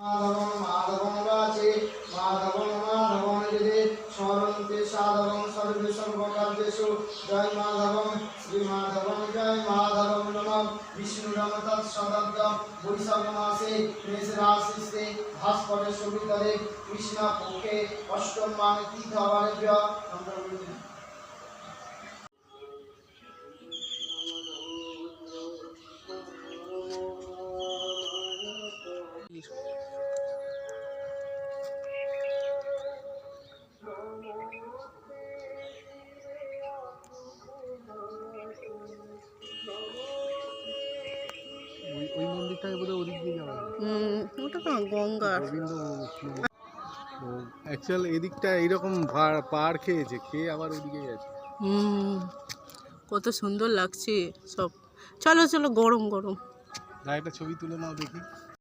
মাধবং মাধবং বাচে মাধবং মাধবং হৃদে স্মরন্তে সাধবং সর্বে সর্বকার্যেষু জয় মাধবং শ্রী মাধবং জয় মাধবং নমঃ বিষ্ণুরম তৎসদব্দম বৈশাখ মাসে মেষ রাশিস্তে ভাস্করে সবিতরে কৃষ্ণ পক্ষে অষ্টম মানে তীর্থবারেভ্য মন্দিরটাকে বোধহয় ওদিক দিয়ে যাওয়া হুম ওটা তো গঙ্গা। গোবিন্দ অ্যাকচুয়াল এদিকটা এইরকম পার খেয়েছে খেয়ে আবার ওদিকে গেছে হুম কত সুন্দর লাগছে সব। চলো চলো গরম গরম। একটা ছবি তুলে নাও দেখি।